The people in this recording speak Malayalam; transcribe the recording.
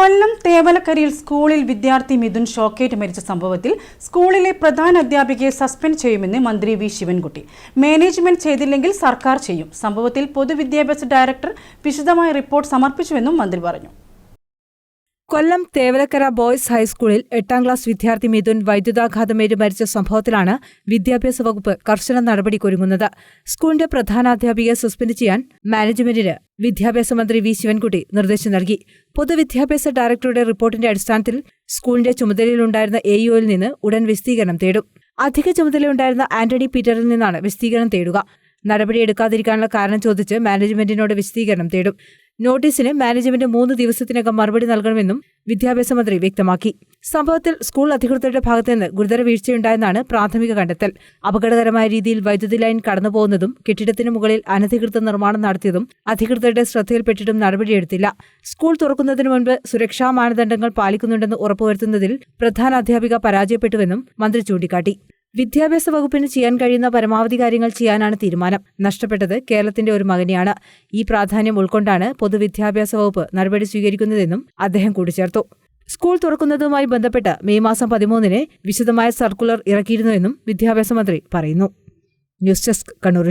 കൊല്ലം തേവലക്കരയിൽ സ്കൂളിൽ വിദ്യാർത്ഥി മിഥുൻ ഷോക്കേറ്റ് മരിച്ച സംഭവത്തിൽ സ്കൂളിലെ പ്രധാന അധ്യാപികയെ സസ്പെൻഡ് ചെയ്യുമെന്ന് മന്ത്രി വി ശിവൻകുട്ടി. മാനേജ്മെന്റ് ചെയ്തില്ലെങ്കിൽ സർക്കാർ ചെയ്യും. സംഭവത്തിൽ പൊതുവിദ്യാഭ്യാസ ഡയറക്ടർ വിശദമായ റിപ്പോർട്ട് സമർപ്പിച്ചുവെന്നും മന്ത്രി പറഞ്ഞു. കൊല്ലം തേവലക്കര ബോയ്സ് ഹൈസ്കൂളിൽ എട്ടാം ക്ലാസ് വിദ്യാർത്ഥി മിഥുൻ വൈദ്യുതാഘാതമേറ്റ് മരിച്ച സംഭവത്തിലാണ് വിദ്യാഭ്യാസ വകുപ്പ് കർശന നടപടിക്കൊരുങ്ങുന്നത്. സ്കൂളിന്റെ പ്രധാനാധ്യാപികയെ സസ്പെൻഡ് ചെയ്യാൻ മാനേജ്മെന്റിന് വിദ്യാഭ്യാസ മന്ത്രി വി. ശിവൻകുട്ടി നിർദ്ദേശം നൽകി. പൊതുവിദ്യാഭ്യാസ ഡയറക്ടറുടെ റിപ്പോർട്ടിന്റെ അടിസ്ഥാനത്തിൽ സ്കൂളിന്റെ ചുമതലയിലുണ്ടായിരുന്ന എഇഒയിൽ നിന്ന് ഉടൻ വിശദീകരണം തേടും. അധിക ചുമതലയുണ്ടായിരുന്ന ആന്റണി പീറ്ററിൽ നിന്നാണ് വിശദീകരണം തേടുക. നടപടിയെടുക്കാതിരിക്കാനുള്ള കാരണം ചോദിച്ച് മാനേജ്മെന്റിനോട് വിശദീകരണം തേടും. നോട്ടീസിന് മാനേജ്മെന്റ് മൂന്ന് ദിവസത്തിനകം മറുപടി നൽകണമെന്നും വിദ്യാഭ്യാസ മന്ത്രി വ്യക്തമാക്കി. സംഭവത്തിൽ സ്കൂൾ അധികൃതരുടെ ഭാഗത്തുനിന്ന് ഗുരുതര വീഴ്ചയുണ്ടായെന്നാണ് പ്രാഥമിക കണ്ടെത്തൽ. അപകടകരമായ രീതിയിൽ വൈദ്യുതി ലൈൻ കടന്നുപോകുന്നതും കെട്ടിടത്തിന് മുകളിൽ അനധികൃത നിർമ്മാണം നടത്തിയതും അധികൃതരുടെ ശ്രദ്ധയിൽപ്പെട്ടിട്ടും നടപടിയെടുത്തില്ല. സ്കൂൾ തുറക്കുന്നതിന് മുൻപ് സുരക്ഷാ മാനദണ്ഡങ്ങൾ പാലിക്കുന്നുണ്ടെന്ന് ഉറപ്പുവരുത്തുന്നതിൽ പ്രധാന അധ്യാപിക പരാജയപ്പെട്ടുവെന്നും മന്ത്രി ചൂണ്ടിക്കാട്ടി. വിദ്യാഭ്യാസ വകുപ്പിന് ചെയ്യാൻ കഴിയുന്ന പരമാവധി കാര്യങ്ങൾ ചെയ്യാനാണ് തീരുമാനം. നഷ്ടപ്പെട്ടത് കേരളത്തിന്റെ ഒരു മകനെയാണ്. ഈ പ്രാധാന്യം ഉൾക്കൊണ്ടാണ് പൊതുവിദ്യാഭ്യാസ വകുപ്പ് നടപടി സ്വീകരിക്കുന്നതെന്നും അദ്ദേഹം കൂട്ടിച്ചേർത്തു. സ്കൂൾ തുറക്കുന്നതുമായി ബന്ധപ്പെട്ട് മെയ് മാസം പതിമൂന്നിന് വിശദമായ സർക്കുലർ ഇറക്കിയിരുന്നുവെന്നും വിദ്യാഭ്യാസ മന്ത്രി പറയുന്നു. News desk Kannur